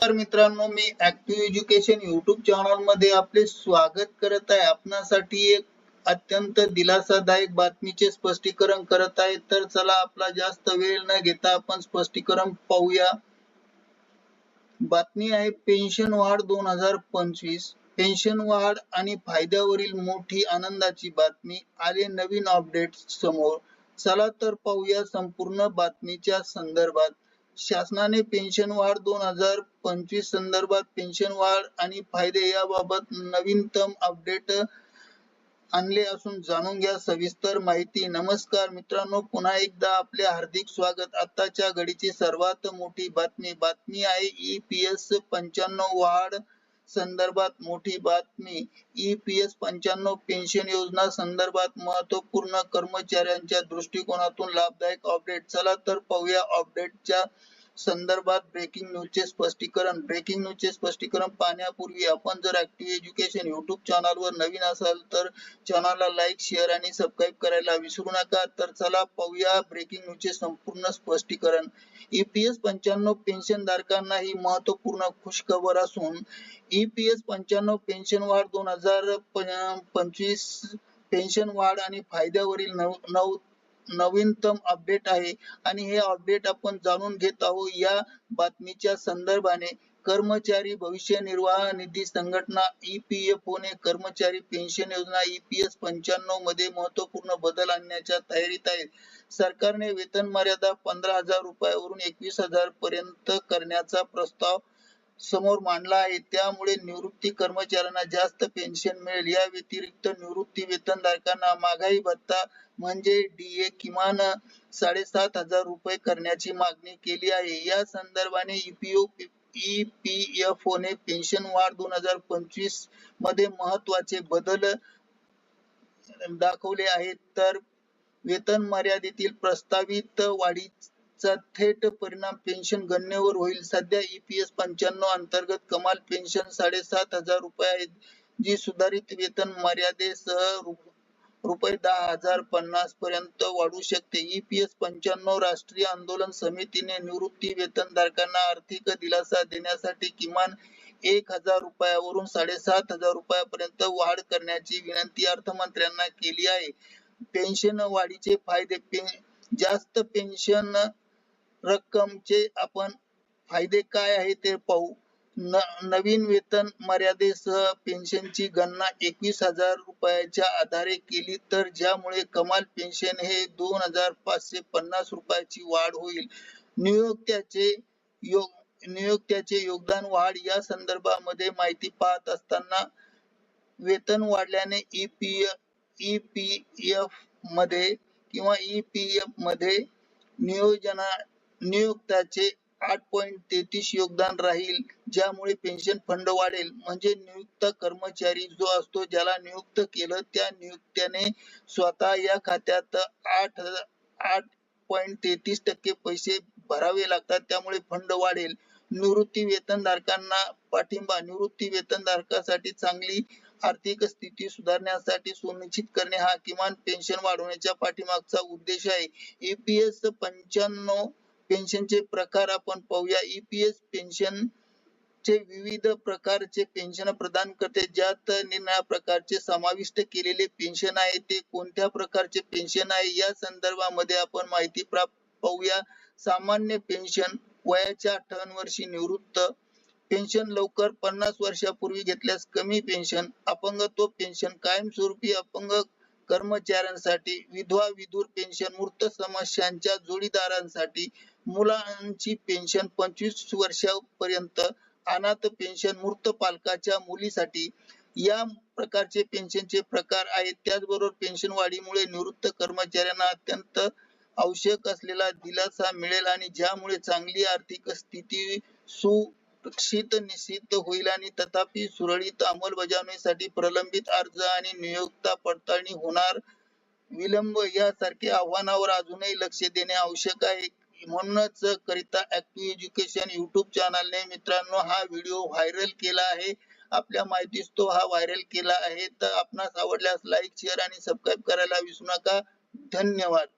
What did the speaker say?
नमस्कार मित्रांनो मी ऍक्टिव्ह एज्युकेशन युट्यूब चॅनलमध्ये आपले स्वागत करत आहे. आपणासाठी एक अत्यंत दिलासादायक बातमीचे स्पष्टीकरण करत आहे. तर चला आपला जास्त वेळ न घेता आपण स्पष्टीकरण पाहूया. बातमी आहे पेन्शन वाढ दोन हजार पंचवीस. पेन्शन वाढ आणि फायद्यावरील मोठी आनंदाची बातमी आले नवीन अपडेट समोर. चला तर पाहूया संपूर्ण बातमीच्या संदर्भात. शासनाने पेन्शन वाढ दोन हजार पंचवीस संदर्भात पेन्शन वाढ आणि फायदे याबाबत नवीनतम अपडेट आणले असून जाणून घ्या. सविस्तर माहिती. नमस्कार मित्रांनो पुन्हा एकदा आपले हार्दिक स्वागत. आताच्या घडीची सर्वात मोठी बातमी. बातमी आहे ई पी एस पंच्याण्णव वाढ संदर्भात मोठी बातमी. ई पी एस पंच्याण्णव पेन्शन योजना संदर्भात महत्त्वपूर्ण कर्मचाऱ्यांच्या दृष्टिकोनातून लाभदायक अपडेट चला तर पाहूया अपडेटच्या संदर्भात ब्रेकिंग न्यूजचे स्पष्टीकरण. ब्रेकिंग न्यूजचे स्पष्टीकरण पाहण्यापूर्वी आपण जर ऍक्टिव्ह एज्युकेशन युट्यूब चॅनलवर नवीन असाल तर चॅनलला लाईक शेअर आणि सबस्क्राईब करायला विसरू नका. तर चला पाहूया ब्रेकिंग न्यूजचे संपूर्ण स्पष्टीकरण. ईपीएस पंच्याण्णव पेन्शन धारकांना ही महत्त्वपूर्ण खुशखबर असून ईपीएस पंच्याण्णव पेन्शन वाढ दोन हजार पंचवीस पेन्शन वाढ आणि फायद्यावरील नऊ नऊ नवीनतम अपडेट आहे. आणि हे अपडेट आपण जाणून घेत आहोत या बातमीच्या संदर्भाने. कर्मचारी भविष्य निर्वाह निधी संघटना ईपीएफओ ने कर्मचारी पेन्शन योजना ईपीएस पंच्याण्णवमध्ये महत्त्वपूर्ण बदल आणण्याच्या तयारीत आहे सरकारने वेतन मर्यादा पंधरा हजार रुपयावरून एकवीस हजार पर्यंत करण्याचा प्रस्ताव समोर मांडला आहे. त्यामुळे निवृत्ती कर्मचाऱ्यांना जास्त पेन्शन मिळेल. या व्यतिरिक्त निवृत्ती वेतनधारकांना महागाई भत्ता म्हणजे डीए किमान साडेसात हजार रुपये करण्याची मागणी केली आहे. या संदर्भाने ईपीओ ईपीएफओ ने पेन्शन वाढ दोन हजार पंचवीसमध्ये महत्त्वाचे बदल दाखवले आहेत. तर वेतन मर्यादेतील प्रस्तावित वाढी चा थेट परिणाम पेन्शन गणनेवर होईल. सध्या ईपीएस पंच्याण्णव अंतर्गत कमाल पेन्शन साडेसात हजार रुपये आहे जी सुधारित वेतन मर्यादेसह रुपये दहा हजार पन्नास पर्यंत वाढू शकते. ईपीएस पंच्याण्णव राष्ट्रीय आंदोलन समितीने निवृत्ती वेतनधारकांना आर्थिक दिलासा देण्यासाठी किमान एक हजार रुपयावरून साडेसात हजार रुपयापर्यंत वाढ करण्याची विनंती अर्थमंत्र्यांना केली आहे. पेन्शन वाढीचे फायदे पे, जास्त पेन्शन रक्कमचे आपण फायदे काय आहे ते पाहू. न नवीन वेतन मर्यादेसह पेन्शनची गणना एकवीस हजार रुपयाच्या आधारे केली तर ज्यामुळे कमाल पेन्शन हे दोन हजार पाचशे पन्नास रुपयाची वाढ होईल. नियोक्त्याचे योग नियोक्त्याचे योगदान वाढ या संदर्भामध्ये माहिती पाहत असताना वेतन वाढल्याने ईपी ईपीएफमध्ये किंवा ईपीएफमध्ये नियोजना नियोक्त्याचे आठ पॉईंट तेहतीस योगदान राहील ज्यामुळे पेन्शन फंड वाढेल. म्हणजे नियुक्त कर्मचारी जो असतो ज्याला नियुक्त केलं त्या नियुक्त्याने स्वतः या खात्यात आठ आठ पॉईंट तेहतीस टक्के पैसे भरावे लागतात. त्यामुळे फंड वाढेल. निवृत्ती वेतनधारकांना पाठिंबा निवृत्ती वेतनधारकासाठी चांगली आर्थिक स्थिती सुधारण्यासाठी सुनिश्चित करणे हा किमान पेन्शन वाढवण्याच्या पाठीमागचा उद्देश आहे. ईपीएस पंच्याण्णव पेन्शनचे प्रकार आपण पाहूया. ईपीएस पेन्शन चे विविध प्रकारचे पेन्शन प्रदान करते. ज्यात निरनिळ्या प्रकारचे समाविष्ट केलेले पेन्शन आहे. ते कोणत्या प्रकारचे पेन्शन आहे? या संदर्भामध्ये आपण माहिती प्राप्त पाहूया. सामान्य पेन्शन वयाच्या अठ्ठावन्न वर्षी निवृत्त पेन्शन लवकर पन्नास वर्षापूर्वी घेतल्यास कमी पेन्शन अपंगत्व पेन्शन कायमस्वरूपी अपंग कर्मचाऱ्यांसाठी विधवा विधूर पेन्शन मूर्त समस्यांच्या जोडीदारांसाठी मुलांची पेन्शन पंचवीस वर्षापर्यंत अनाथ पेन्शन मूर्त पालकाच्या मुलीसाठी या प्रकारचे पेन्शनचे प्रकार आहेत. त्याचबरोबर पेन्शन वाढीमुळे निवृत्त कर्मचाऱ्यांना अत्यंत आवश्यक असलेला दिलासा मिळेल आणि ज्यामुळे चांगली आर्थिक स्थिती सु शीत निश्चित होईल आणि तथापि सुरळीत अंमलबजावणीसाठी प्रलंबित अर्ज आणि नियोक्ता पडताळणी होणार. विलंब यासारख्या आव्हानावर अजूनही लक्ष देणे आवश्यक आहे. म्हणूनच करिता ऍक्टिव्ह एज्युकेशन युट्यूब चॅनलने मित्रांनो हा व्हिडिओ व्हायरल केला आहे. आपल्या माहितीस तो हा व्हायरल केला आहे. तर आपणास आवडल्यास लाईक शेअर आणि सबस्क्राईब करायला विसरू नका. धन्यवाद.